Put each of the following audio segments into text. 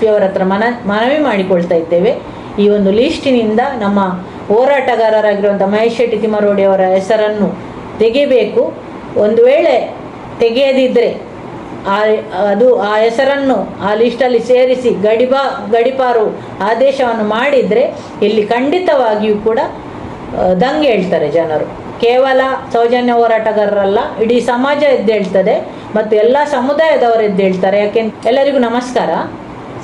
P ಅವರ ಹತ್ರ ಮನ, ಮನವಿ ಮಾಡಿಕೊಳ್ತಾ ಇದ್ದೇವೆ. ಈ ಒಂದು ಲೀಸ್ಟಿನಿಂದ ನಮ್ಮ ಹೋರಾಟಗಾರರಾಗಿರುವಂಥ ಮಹೇಶ್ ಶೆಟ್ಟಿ ತಿಮ್ಮರೋಡಿ ಅವರ ಹೆಸರನ್ನು ತೆಗೆಯಬೇಕು ಒಂದು ವೇಳೆ ತೆಗೆಯದಿದ್ದರೆ ಆ, ಅದು ಆ ಹೆಸರನ್ನು ಆ ಲಿಸ್ಟಲ್ಲಿ ಸೇರಿಸಿ ಗಡಿಬಾ, ಗಡಿಪಾರು ಆದೇಶವನ್ನು ಮಾಡಿದರೆ ಇಲ್ಲಿ ಖಂಡಿತವಾಗಿಯೂ ಕೂಡ ದಂಗೆ ಹೇಳ್ತಾರೆ ಜನರು. ಕೇವಲ ಸೌಜನ್ಯ ಹೋರಾಟಗಾರರಲ್ಲ, ಇಡೀ ಸಮಾಜ ಎದ್ದೇಳ್ತದೆ ಮತ್ತು ಎಲ್ಲ ಸಮುದಾಯದವರು ಎದ್ದೇಳ್ತಾರೆ ಯಾಕೆಂದ್ರೆ ಎಲ್ಲರಿಗೂ ನಮಸ್ಕಾರ.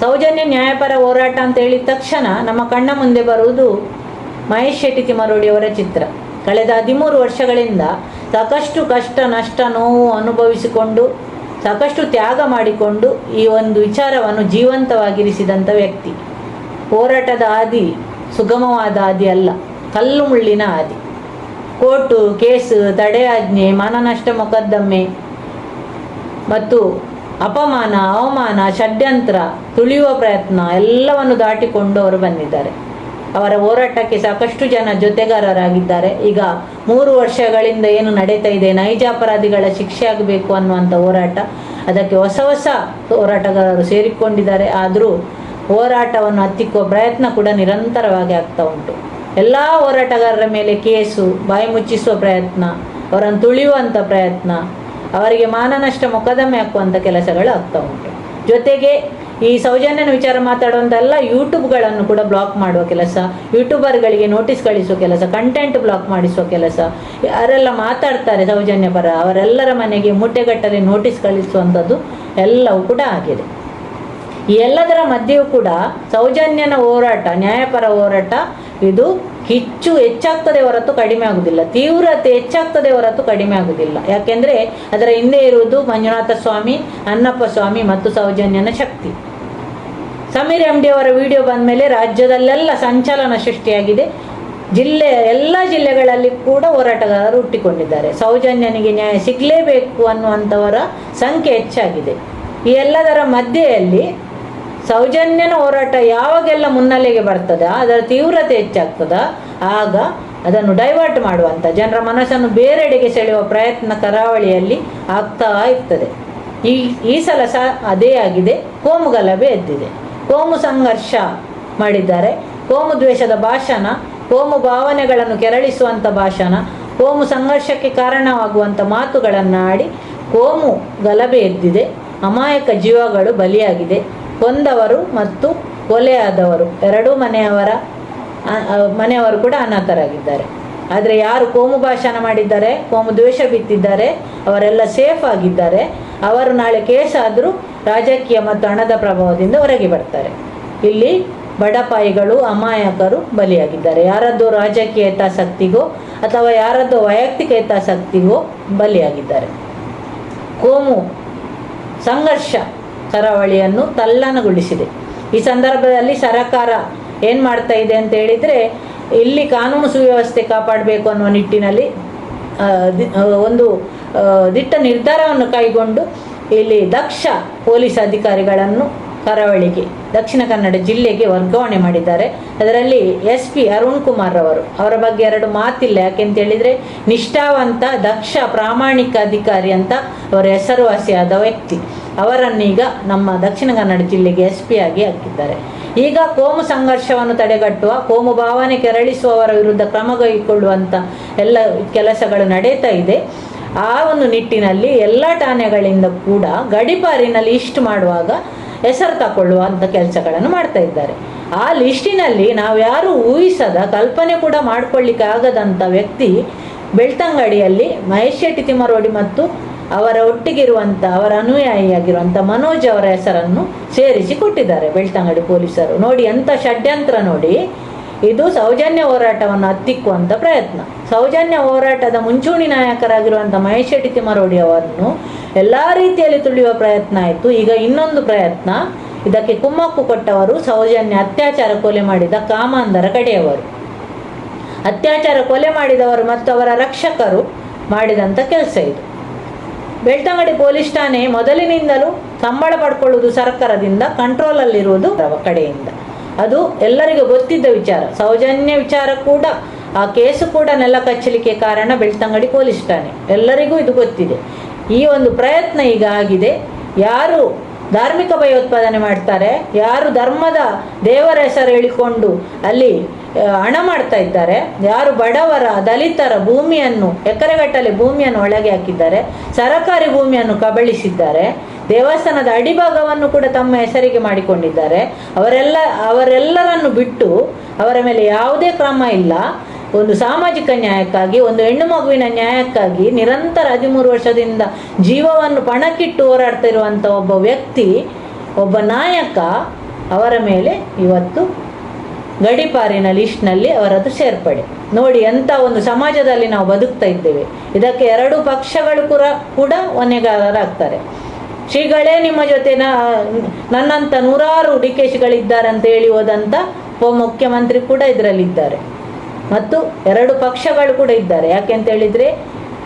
ಸೌಜನ್ಯ ನ್ಯಾಯಪರ ಹೋರಾಟ ಅಂತ ಹೇಳಿದ ತಕ್ಷಣ ನಮ್ಮ ಕಣ್ಣ ಮುಂದೆ ಬರುವುದು ಮಹೇಶ್ ಶೆಟ್ಟಿ ತಿಮರೋಡಿಯವರ ಚಿತ್ರ. ಕಳೆದ ಹದಿಮೂರು ವರ್ಷಗಳಿಂದ ಸಾಕಷ್ಟು ಕಷ್ಟ, ನಷ್ಟ, ನೋವು ಅನುಭವಿಸಿಕೊಂಡು, ಸಾಕಷ್ಟು ತ್ಯಾಗ ಮಾಡಿಕೊಂಡು ಈ ಒಂದು ವಿಚಾರವನ್ನು ಜೀವಂತವಾಗಿರಿಸಿದಂಥ ವ್ಯಕ್ತಿ. ಹೋರಾಟದ ಹಾದಿ ಸುಗಮವಾದ ಹಾದಿ ಅಲ್ಲ, ಕಲ್ಲು ಮುಳ್ಳಿನ ಹಾದಿ ಕೋರ್ಟು, ಕೇಸು ತಡೆಯಾಜ್ಞೆ ಮನನಷ್ಟ, ಮೊಕದ್ದಮೆ ಮತ್ತು ಅಪಮಾನ, ಅವಮಾನ, ಷಡ್ಯಂತ್ರ, ತುಳಿಯುವ ಪ್ರಯತ್ನ ಎಲ್ಲವನ್ನು ದಾಟಿಕೊಂಡು ಅವರು ಬಂದಿದ್ದಾರೆ. ಅವರ ಹೋರಾಟಕ್ಕೆ ಸಾಕಷ್ಟು ಜನ ಜೊತೆಗಾರರಾಗಿದ್ದಾರೆ. ಈಗ ಮೂರು ವರ್ಷಗಳಿಂದ ಏನು ನಡೀತಾ ಇದೆ, ನೈಜ ಅಪರಾಧಿಗಳ ಶಿಕ್ಷೆ ಆಗಬೇಕು ಅನ್ನುವಂಥ ಹೋರಾಟ, ಅದಕ್ಕೆ ಹೊಸ ಹೊಸ ಹೋರಾಟಗಾರರು ಸೇರಿಕೊಂಡಿದ್ದಾರೆ. ಆದರೂ ಹೋರಾಟವನ್ನು ಹತ್ತಿಕ್ಕುವ ಪ್ರಯತ್ನ ಕೂಡ ನಿರಂತರವಾಗಿ ಆಗ್ತಾ ಉಂಟು. ಎಲ್ಲ ಹೋರಾಟಗಾರರ ಮೇಲೆ ಕೇಸು, ಬಾಯಿ ಮುಚ್ಚಿಸುವ ಪ್ರಯತ್ನ, ಅವರನ್ನು ತುಳಿಯುವಂಥ ಪ್ರಯತ್ನ ಅವರಿಗೆ ಮಾನನಷ್ಟ ಮೊಕದ್ದಮೆ ಹಾಕುವಂಥ ಕೆಲಸಗಳು ಆಗ್ತಾ ಉಂಟು. ಜೊತೆಗೆ ಈ ಸೌಜನ್ಯನ ವಿಚಾರ ಮಾತಾಡುವಂತೆಲ್ಲ, ಯೂಟ್ಯೂಬ್ಗಳನ್ನು ಕೂಡ ಬ್ಲಾಕ್ ಮಾಡುವ ಕೆಲಸ, ಯೂಟ್ಯೂಬರ್ಗಳಿಗೆ ನೋಟಿಸ್ ಕಳಿಸುವ ಕೆಲಸ ಕಂಟೆಂಟ್ ಬ್ಲಾಕ್ ಮಾಡಿಸುವ ಕೆಲಸ, ಯಾರೆಲ್ಲ ಮಾತಾಡ್ತಾರೆ ಸೌಜನ್ಯ ಪರ, ಅವರೆಲ್ಲರ ಮನೆಗೆ ಮೂಟೆಗಟ್ಟಲೆ ನೋಟಿಸ್ ಕಳಿಸುವಂಥದ್ದು ಎಲ್ಲವೂ ಕೂಡ ಆಗಿದೆ. ಎಲ್ಲದರ ಮಧ್ಯೆಯೂ ಕೂಡ ಸೌಜನ್ಯನ ಹೋರಾಟ, ನ್ಯಾಯಪರ ಹೋರಾಟ, ಇದು ಕಿಚ್ಚು ಹೆಚ್ಚಾಗ್ತದೆ ಹೊರತು ಕಡಿಮೆ ಆಗುವುದಿಲ್ಲ ತೀವ್ರತೆ ಹೆಚ್ಚಾಗ್ತದೆ ಹೊರತು ಕಡಿಮೆ ಆಗುವುದಿಲ್ಲ ಯಾಕೆಂದರೆ ಅದರ ಹಿಂದೆ ಇರುವುದು ಮಂಜುನಾಥ ಸ್ವಾಮಿ ಅನ್ನಪ್ಪ ಸ್ವಾಮಿ ಮತ್ತು ಸೌಜನ್ಯನ ಶಕ್ತಿ. ಸಮೀರ್ ಅವರ ವಿಡಿಯೋ ಬಂದ ಮೇಲೆ ರಾಜ್ಯದಲ್ಲೆಲ್ಲ ಸಂಚಲನ ಸೃಷ್ಟಿಯಾಗಿದೆ. ಜಿಲ್ಲೆ, ಎಲ್ಲ ಜಿಲ್ಲೆಗಳಲ್ಲಿ ಕೂಡ ಹೋರಾಟಗಾರರು ಹುಟ್ಟಿಕೊಂಡಿದ್ದಾರೆ. ಸೌಜನ್ಯನಿಗೆ ನ್ಯಾಯ ಸಿಗಲೇಬೇಕು ಅನ್ನುವಂಥವರ ಸಂಖ್ಯೆ ಹೆಚ್ಚಾಗಿದೆ. ಈ ಎಲ್ಲದರ ಮಧ್ಯೆಯಲ್ಲಿ ಸೌಜನ್ಯನ ಹೋರಾಟ ಯಾವಾಗೆಲ್ಲ ಮುನ್ನೆಲೆಗೆ ಬರ್ತದ, ಅದರ ತೀವ್ರತೆ ಹೆಚ್ಚಾಗ್ತದ, ಆಗ ಅದನ್ನು ಡೈವರ್ಟ್ ಮಾಡುವಂಥ ಜನರ ಮನಸ್ಸನ್ನು ಬೇರೆಡೆಗೆ ಸೆಳೆಯುವ ಪ್ರಯತ್ನ ಕರಾವಳಿಯಲ್ಲಿ ಆಗ್ತಾ ಇರ್ತದೆ. ಈ ಈ ಸಲ ಸಹ ಅದೇ ಆಗಿದೆ, ಕೋಮು ಗಲಭೆ ಎದ್ದಿದೆ. ಕೋಮು ಸಂಘರ್ಷ ಮಾಡಿದ್ದಾರೆ, ಕೋಮು ದ್ವೇಷದ ಭಾಷಣ, ಕೋಮು ಭಾವನೆಗಳನ್ನು ಕೆರಳಿಸುವಂಥ ಭಾಷಣ, ಕೋಮು ಸಂಘರ್ಷಕ್ಕೆ ಕಾರಣವಾಗುವಂಥ ಮಾತುಗಳನ್ನು ಆಡಿ ಕೋಮು ಗಲಭೆ ಎದ್ದಿದೆ, ಅಮಾಯಕ ಜೀವಗಳು ಬಲಿಯಾಗಿದೆ ಕೊಂದವರು ಮತ್ತು ಕೊಲೆಯಾದವರು ಎರಡೂ ಮನೆಯವರ ಮನೆಯವರು ಕೂಡ ಅನಾಥರಾಗಿದ್ದಾರೆ. ಆದರೆ ಯಾರು ಕೋಮು ಭಾಷಣ ಮಾಡಿದ್ದಾರೆ, ಕೋಮು ದ್ವೇಷ ಬಿತ್ತಿದ್ದಾರೆ, ಅವರೆಲ್ಲ ಸೇಫ್ ಆಗಿದ್ದಾರೆ. ಅವರು ನಾಳೆ ಕೇಸಾದರೂ ರಾಜಕೀಯ ಮತ್ತು ಹಣದ ಪ್ರಭಾವದಿಂದ ಹೊರಗೆ ಬರ್ತಾರೆ. ಇಲ್ಲಿ ಬಡಪಾಯಿಗಳು ಅಮಾಯಕರು ಬಲಿಯಾಗಿದ್ದಾರೆ. ಯಾರದ್ದೋ ರಾಜಕೀಯ ಹಿತಾಸಕ್ತಿಗೋ ಅಥವಾ ಯಾರದ್ದೋ ವೈಯಕ್ತಿಕ ಹಿತಾಸಕ್ತಿಗೋ ಬಲಿಯಾಗಿದ್ದಾರೆ. ಕೋಮು, ಸಂಘರ್ಷ. ಕರಾವಳಿಯನ್ನು ತಲ್ಲಣಗೊಳಿಸಿದೆ ಈ ಸಂದರ್ಭದಲ್ಲಿ ಸರಕಾರ ಏನು ಮಾಡ್ತಾ ಇದೆ ಅಂತ ಹೇಳಿದ್ರೆ, ಇಲ್ಲಿ ಕಾನೂನು ಸುವ್ಯವಸ್ಥೆ ಕಾಪಾಡಬೇಕು ಅನ್ನುವ ನಿಟ್ಟಿನಲ್ಲಿ ಒಂದು ದಿಟ್ಟ ನಿರ್ಧಾರವನ್ನು ಕೈಗೊಂಡು ಇಲ್ಲಿ ದಕ್ಷ ಪೊಲೀಸ್ ಅಧಿಕಾರಿಗಳನ್ನು ಕರಾವಳಿಗೆ, ದಕ್ಷಿಣ ಕನ್ನಡ ಜಿಲ್ಲೆಗೆ ವರ್ಗಾವಣೆ ಮಾಡಿದ್ದಾರೆ. ಅದರಲ್ಲಿ ಎಸ್ ಪಿ ಅರುಣ್ ಕುಮಾರ್ ಅವರು ಅವರ ಬಗ್ಗೆ ಎರಡು ಮಾತಿಲ್ಲ. ಯಾಕೆಂತ ಹೇಳಿದ್ರೆ, ನಿಷ್ಠಾವಂತ ದಕ್ಷ ಪ್ರಾಮಾಣಿಕ ಅಧಿಕಾರಿ ಅಂತ ಅವರ ಹೆಸರುವಾಸಿಯಾದ ವ್ಯಕ್ತಿ. ಅವರನ್ನೀಗ ನಮ್ಮ ದಕ್ಷಿಣ ಕನ್ನಡ ಜಿಲ್ಲೆಗೆ ಎಸ್ ಪಿ ಆಗಿ ಹಾಕಿದ್ದಾರೆ. ಈಗ ಕೋಮು ಸಂಘರ್ಷವನ್ನು ತಡೆಗಟ್ಟುವ, ಕೋಮು ಭಾವನೆ ಕೆರಳಿಸುವವರ ವಿರುದ್ಧ ಕ್ರಮ ಕೈಗೊಳ್ಳುವಂಥ ಎಲ್ಲ ಕೆಲಸಗಳು ನಡೀತಾ ಇದೆ. ಆ ಒಂದು ನಿಟ್ಟಿನಲ್ಲಿ ಎಲ್ಲ ಠಾಣೆಗಳಿಂದ ಕೂಡ ಗಡಿಪಾರಿನಲ್ಲಿ ಇಷ್ಟು ಮಾಡುವಾಗ ಹೆಸರು ತಗೊಳ್ಳುವಂಥ ಕೆಲಸಗಳನ್ನು ಮಾಡ್ತಾ ಇದ್ದಾರೆ. ಆ ಲಿಸ್ಟಿನಲ್ಲಿ ನಾವು ಯಾರು ಊಹಿಸದ, ಕಲ್ಪನೆ ಕೂಡ ಮಾಡ್ಕೊಳ್ಳಿಕ್ಕೆ ಆಗದಂಥ ವ್ಯಕ್ತಿ ಬೆಳ್ತಂಗಡಿಯಲ್ಲಿ ಮಹೇಶ್ ಶೆಟ್ಟಿ ತಿಮ್ಮರೋಡಿ ಮತ್ತು ಅವರ ಒಟ್ಟಿಗಿರುವಂಥ ಅವರ ಅನುಯಾಯಿಯಾಗಿರುವಂಥ ಮನೋಜ್ ಅವರ ಹೆಸರನ್ನು ಸೇರಿಸಿ ಕೊಟ್ಟಿದ್ದಾರೆ ಬೆಳ್ತಂಗಡಿ ಪೊಲೀಸರು. ನೋಡಿ ಎಂಥ ಷಡ್ಯಂತ್ರ ನೋಡಿ. ಇದು ಸೌಜನ್ಯ ಹೋರಾಟವನ್ನು ಹತ್ತಿಕ್ಕುವಂಥ ಪ್ರಯತ್ನ. ಸೌಜನ್ಯ ಹೋರಾಟದ ಮುಂಚೂಣಿ ನಾಯಕರಾಗಿರುವಂಥ ಮಹೇಶ್ ಶೆಟ್ಟಿ ತಿಮ್ಮರೋಡಿ ಅವರನ್ನು ಎಲ್ಲ ರೀತಿಯಲ್ಲಿ ತುಳಿಯುವ ಪ್ರಯತ್ನ ಆಯಿತು. ಈಗ ಇನ್ನೊಂದು ಪ್ರಯತ್ನ, ಇದಕ್ಕೆ ಕುಮ್ಮಕ್ಕು ಕೊಟ್ಟವರು ಸೌಜನ್ಯ ಅತ್ಯಾಚಾರ ಕೊಲೆ ಮಾಡಿದ ಕಾಮಾಂಧರ ಕಡೆಯವರು. ಅತ್ಯಾಚಾರ ಕೊಲೆ ಮಾಡಿದವರು ಮತ್ತು ಅವರ ರಕ್ಷಕರು ಮಾಡಿದಂಥ ಕೆಲಸ ಇದು. ಬೆಳ್ತಂಗಡಿ ಪೊಲೀಸ್ ಠಾಣೆ ಮೊದಲಿನಿಂದಲೂ ಸಂಬಳ ಪಡ್ಕೊಳ್ಳುವುದು ಸರ್ಕಾರದಿಂದ, ಕಂಟ್ರೋಲಲ್ಲಿರುವುದು ಕಡೆಯಿಂದ. ಅದು ಎಲ್ಲರಿಗೂ ಗೊತ್ತಿದ್ದ ವಿಚಾರ. ಸೌಜನ್ಯ ವಿಚಾರ ಕೂಡ, ಆ ಕೇಸು ಕೂಡ ನೆಲ ಕಚ್ಚಲಿಕ್ಕೆ ಕಾರಣ ಬೆಳ್ತಂಗಡಿ ಪೊಲೀಸ್ ಠಾಣೆ. ಎಲ್ಲರಿಗೂ ಇದು ಗೊತ್ತಿದೆ. ಈ ಒಂದು ಪ್ರಯತ್ನ ಈಗ ಆಗಿದೆ. ಯಾರು ಧಾರ್ಮಿಕ ಭಯೋತ್ಪಾದನೆ ಮಾಡ್ತಾರೆ. ಯಾರು ಧರ್ಮದ ದೇವರ ಹೆಸರು ಹೇಳಿಕೊಂಡು ಅಲ್ಲಿ ಹಣ ಮಾಡ್ತಾ ಇದ್ದಾರೆ. ಯಾರು ಬಡವರ, ದಲಿತರ ಭೂಮಿಯನ್ನು, ಎಕರೆಗಟ್ಟಲೆ ಭೂಮಿಯನ್ನು ಒಳಗೆ ಹಾಕಿದ್ದಾರೆ. ಸರಕಾರಿ ಭೂಮಿಯನ್ನು ಕಬಳಿಸಿದ್ದಾರೆ. ದೇವಸ್ಥಾನದ ಅಡಿಭಾಗವನ್ನು ಕೂಡ ತಮ್ಮ ಹೆಸರಿಗೆ ಮಾಡಿಕೊಂಡಿದ್ದಾರೆ. ಅವರೆಲ್ಲ, ಅವರೆಲ್ಲರನ್ನು ಬಿಟ್ಟು ಅವರ ಮೇಲೆ ಯಾವುದೇ ಕ್ರಮ ಇಲ್ಲ. ಒಂದು ಸಾಮಾಜಿಕ ನ್ಯಾಯಕ್ಕಾಗಿ, ಒಂದು ಹೆಣ್ಣು ಮಗುವಿನ ನ್ಯಾಯಕ್ಕಾಗಿ ನಿರಂತರ ಹದಿಮೂರು ವರ್ಷದಿಂದ ಜೀವವನ್ನು ಪಣಕ್ಕಿಟ್ಟು ಹೋರಾಡ್ತಾ ಇರುವಂಥ ಒಬ್ಬ ವ್ಯಕ್ತಿ, ಒಬ್ಬ ನಾಯಕ ಅವರ ಮೇಲೆ ಇವತ್ತು ಗಡಿಪಾರಿನ ಲಿಸ್ಟ್ನಲ್ಲಿ ಅವರದ್ದು ಸೇರ್ಪಡೆ. ನೋಡಿ ಎಂಥ ಒಂದು ಸಮಾಜದಲ್ಲಿ ನಾವು ಬದುಕ್ತಾ ಇದ್ದೇವೆ. ಇದಕ್ಕೆ ಎರಡು ಪಕ್ಷಗಳು ಕೂಡ ಕೂಡ ಹೊಣೆಗಾರರಾಗ್ತಾರೆ. ಶ್ರೀಗಳೇ ನಿಮ್ಮ ಜೊತೆ ನನ್ನಂಥ ನೂರಾರು ಡಿ ಕೆ ಶಿಗಳಿದ್ದಾರೆ ಅಂತ ಹೇಳಿ ಹೋದಂಥ ಉಪಮುಖ್ಯಮಂತ್ರಿ ಕೂಡ ಇದರಲ್ಲಿದ್ದಾರೆ. ಮತ್ತು ಎರಡು ಪಕ್ಷಗಳು ಕೂಡ ಇದ್ದಾರೆ. ಯಾಕೆಂತ ಹೇಳಿದರೆ,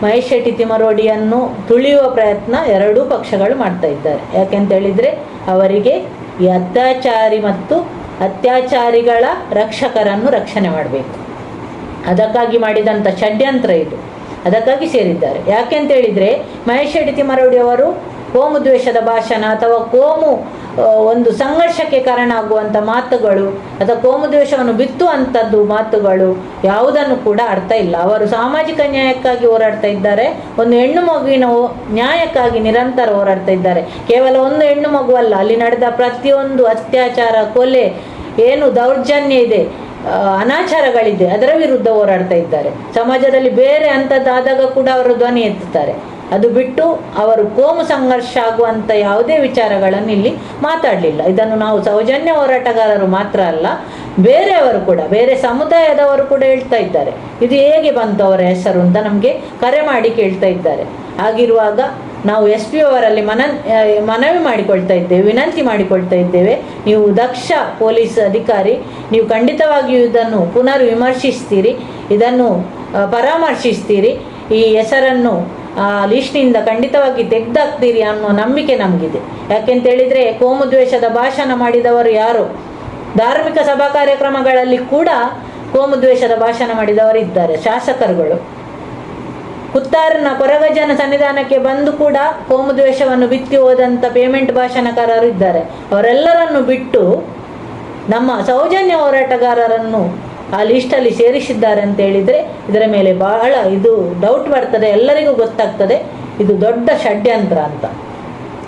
ಮಹೇಶ್ ಶೆಟ್ಟಿ ತಿಮರೋಡಿಯನ್ನು ತುಳಿಯುವ ಪ್ರಯತ್ನ ಎರಡೂ ಪಕ್ಷಗಳು ಮಾಡ್ತಾ ಇದ್ದಾರೆ. ಯಾಕೆಂತ ಹೇಳಿದ್ರೆ, ಅವರಿಗೆ ಈ ಅತ್ಯಾಚಾರಿ ಮತ್ತು ಅತ್ಯಾಚಾರಿಗಳ ರಕ್ಷಕರನ್ನು ರಕ್ಷಣೆ ಮಾಡಬೇಕು. ಅದಕ್ಕಾಗಿ ಮಾಡಿದಂಥ ಷಡ್ಯಂತ್ರ ಇದು. ಅದಕ್ಕಾಗಿ ಸೇರಿದ್ದಾರೆ. ಯಾಕೆಂತ ಹೇಳಿದರೆ, ಮಹೇಶ್ ಶೆಟ್ಟಿ ತಿಮರೋಡಿ ಅವರು ಕೋಮು ದ್ವೇಷದ ಭಾಷಣ ಅಥವಾ ಕೋಮು ಒಂದು ಸಂಘರ್ಷಕ್ಕೆ ಕಾರಣ ಆಗುವಂಥ ಮಾತುಗಳು, ಅಥವಾ ಕೋಮು ದ್ವೇಷವನ್ನು ಬಿತ್ತುವಂಥದ್ದು ಮಾತುಗಳು, ಯಾವುದನ್ನು ಕೂಡ ಅರ್ಥ ಇಲ್ಲ. ಅವರು ಸಾಮಾಜಿಕ ನ್ಯಾಯಕ್ಕಾಗಿ ಹೋರಾಡ್ತಾ ಇದ್ದಾರೆ, ಒಂದು ಹೆಣ್ಣು ಮಗುವಿನ ನ್ಯಾಯಕ್ಕಾಗಿ ನಿರಂತರ ಹೋರಾಡ್ತಾ ಇದ್ದಾರೆ. ಕೇವಲ ಒಂದು ಹೆಣ್ಣು ಮಗುವಲ್ಲ ಅಲ್ಲಿ ನಡೆದ ಪ್ರತಿಯೊಂದು ಅತ್ಯಾಚಾರ, ಕೊಲೆ, ಏನು ದೌರ್ಜನ್ಯ ಇದೆ ಅನಾಚಾರಗಳಿದೆ, ಅದರ ವಿರುದ್ಧ ಹೋರಾಡ್ತಾ ಇದ್ದಾರೆ. ಸಮಾಜದಲ್ಲಿ ಬೇರೆ ಅಂಥದ್ದಾದಾಗ ಕೂಡ ಅವರು ಧ್ವನಿ ಎತ್ತುತ್ತಾರೆ. ಅದು ಬಿಟ್ಟು ಅವರು ಕೋಮು ಸಂಘರ್ಷ ಆಗುವಂಥ ಯಾವುದೇ ವಿಚಾರಗಳನ್ನು ಇಲ್ಲಿ ಮಾತಾಡಲಿಲ್ಲ. ಇದನ್ನು ನಾವು ಸೌಜನ್ಯ ಹೋರಾಟಗಾರರು ಮಾತ್ರ ಅಲ್ಲ, ಬೇರೆಯವರು ಕೂಡ, ಬೇರೆ ಸಮುದಾಯದವರು ಕೂಡ ಹೇಳ್ತಾ ಇದ್ದಾರೆ. ಇದು ಹೇಗೆ ಬಂತು ಅವರ ಹೆಸರು ಅಂತ ನಮಗೆ ಕರೆ ಮಾಡಿ ಕೇಳ್ತಾ ಇದ್ದಾರೆ. ಹಾಗಿರುವಾಗ ನಾವು ಎಸ್ ಪಿ ಅವರಲ್ಲಿ ಮನ ಮನವಿ ಮಾಡಿಕೊಳ್ತಾ ಇದ್ದೇವೆ, ವಿನಂತಿ ಮಾಡಿಕೊಳ್ತಾ ಇದ್ದೇವೆ. ನೀವು ದಕ್ಷ ಪೊಲೀಸ್ ಅಧಿಕಾರಿ, ನೀವು ಖಂಡಿತವಾಗಿಯೂ ಇದನ್ನು ಪುನರ್ ವಿಮರ್ಶಿಸ್ತೀರಿ, ಇದನ್ನು ಪರಾಮರ್ಶಿಸ್ತೀರಿ. ಈ ಹೆಸರನ್ನು ಲಿಸ್ಟ್ನಿಂದ ಖಂಡಿತವಾಗಿ ತೆಗ್ದಾಕ್ತೀರಿ ಅನ್ನೋ ನಂಬಿಕೆ ನಮಗಿದೆ. ಯಾಕೆಂತ ಕೋಮುದ್ವೇಷದ ಕೋಮು ದ್ವೇಷದ ಭಾಷಣ ಮಾಡಿದವರು ಯಾರು? ಧಾರ್ಮಿಕ ಸಭಾ ಕಾರ್ಯಕ್ರಮಗಳಲ್ಲಿ ಕೂಡ ಕೋಮುದ್ವೇಷದ ಭಾಷಣ ಮಾಡಿದವರು ಇದ್ದಾರೆ, ಶಾಸಕರುಗಳು. ಕುತ್ತಾರನ ಕೊರಗಜ್ಜನ ಸನ್ನಿಧಾನಕ್ಕೆ ಬಂದು ಕೂಡ ಕೋಮುದ್ವೇಷವನ್ನು ಬಿತ್ತಿ ಹೋದಂಥ ಪೇಮೆಂಟ್ ಭಾಷಣಕಾರರು ಇದ್ದಾರೆ. ಅವರೆಲ್ಲರನ್ನು ಬಿಟ್ಟು ನಮ್ಮ ಸೌಜನ್ಯ ಹೋರಾಟಗಾರರನ್ನು ಆ ಲಿಸ್ಟಲ್ಲಿ ಸೇರಿಸಿದ್ದಾರೆ ಅಂತ ಹೇಳಿದರೆ ಇದರ ಮೇಲೆ ಬಹಳ ಇದು ಡೌಟ್ ಬರ್ತದೆ, ಎಲ್ಲರಿಗೂ ಗೊತ್ತಾಗ್ತದೆ. ಇದು ದೊಡ್ಡ ಷಡ್ಯಂತ್ರ ಅಂತ.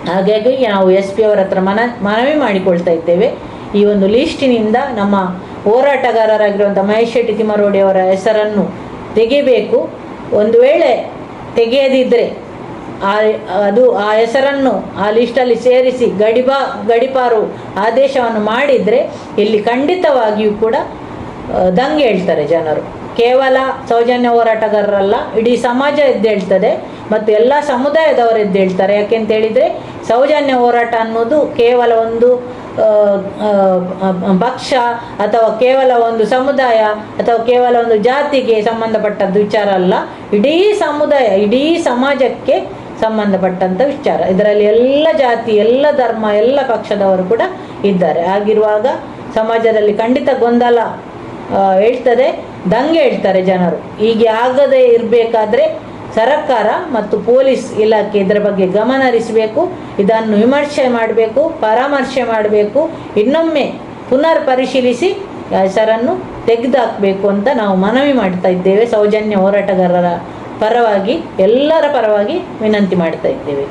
ಹಾಗಾಗಿ ನಾವು ಎಸ್ ಪಿ ಅವರ ಹತ್ರ ಮನ, ಮನವಿ ಮಾಡಿಕೊಳ್ತಾ ಇದ್ದೇವೆ. ಈ ಒಂದು ಲಿಸ್ಟಿನಿಂದ ನಮ್ಮ ಹೋರಾಟಗಾರರಾಗಿರುವಂಥ ಮಹೇಶ್ ಶೆಟ್ಟಿ ತಿಮ್ಮರೋಡಿ ಅವರ ಹೆಸರನ್ನು ತೆಗೆಯಬೇಕು ಒಂದು ವೇಳೆ ತೆಗೆಯದಿದ್ದರೆ ಆ, ಅದು ಆ ಹೆಸರನ್ನು ಆ ಲಿಸ್ಟಲ್ಲಿ ಸೇರಿಸಿ ಗಡಿಬಾ, ಗಡಿಪಾರು ಆದೇಶವನ್ನು ಮಾಡಿದರೆ ಇಲ್ಲಿ ಖಂಡಿತವಾಗಿಯೂ ಕೂಡ ದಂಗೆ ಹೇಳ್ತಾರೆ ಜನರು. ಕೇವಲ ಸೌಜನ್ಯ ಹೋರಾಟಗಾರರಲ್ಲ, ಇಡೀ ಸಮಾಜ ಎದ್ದೇಳ್ತದೆ ಮತ್ತು ಎಲ್ಲ ಸಮುದಾಯದವರು ಎದ್ದೇಳ್ತಾರೆ ಯಾಕೆಂತ ಹೇಳಿದರೆ, ಸೌಜನ್ಯ ಹೋರಾಟ ಅನ್ನೋದು ಕೇವಲ ಒಂದು ಪಕ್ಷ ಅಥವಾ ಕೇವಲ ಒಂದು ಸಮುದಾಯ ಅಥವಾ ಕೇವಲ ಒಂದು ಜಾತಿಗೆ ಸಂಬಂಧಪಟ್ಟದ್ದು ವಿಚಾರ ಅಲ್ಲ. ಇಡೀ ಸಮುದಾಯ, ಇಡೀ ಸಮಾಜಕ್ಕೆ ಸಂಬಂಧಪಟ್ಟಂಥ ವಿಚಾರ. ಇದರಲ್ಲಿ ಎಲ್ಲ ಜಾತಿ, ಎಲ್ಲ ಧರ್ಮ, ಎಲ್ಲ ಪಕ್ಷದವರು ಕೂಡ ಇದ್ದಾರೆ. ಆಗಿರುವಾಗ ಸಮಾಜದಲ್ಲಿ ಖಂಡಿತ ಗೊಂದಲ ಹೇಳ್ತದೆ ದಂಗೆ ಹೇಳ್ತಾರೆ ಜನರು. ಹೀಗೆ ಆಗದೇ ಇರಬೇಕಾದ್ರೆ ಸರ್ಕಾರ ಮತ್ತು ಪೊಲೀಸ್ ಇಲಾಖೆ ಇದರ ಬಗ್ಗೆ ಗಮನ ಹರಿಸಬೇಕು, ಇದನ್ನು ವಿಮರ್ಶೆ ಮಾಡಬೇಕು, ಪರಾಮರ್ಶೆ ಮಾಡಬೇಕು, ಇನ್ನೊಮ್ಮೆ ಪುನರ್ ಪರಿಶೀಲಿಸಿ ಹೆಸರನ್ನು ತೆಗೆದುಹಾಕಬೇಕು ಅಂತ ನಾವು ಮನವಿ ಮಾಡ್ತಾ ಇದ್ದೇವೆ. ಸೌಜನ್ಯ ಹೋರಾಟಗಾರರ ಪರವಾಗಿ, ಎಲ್ಲರ ಪರವಾಗಿ ವಿನಂತಿ ಮಾಡ್ತಾ ಇದ್ದೇವೆ.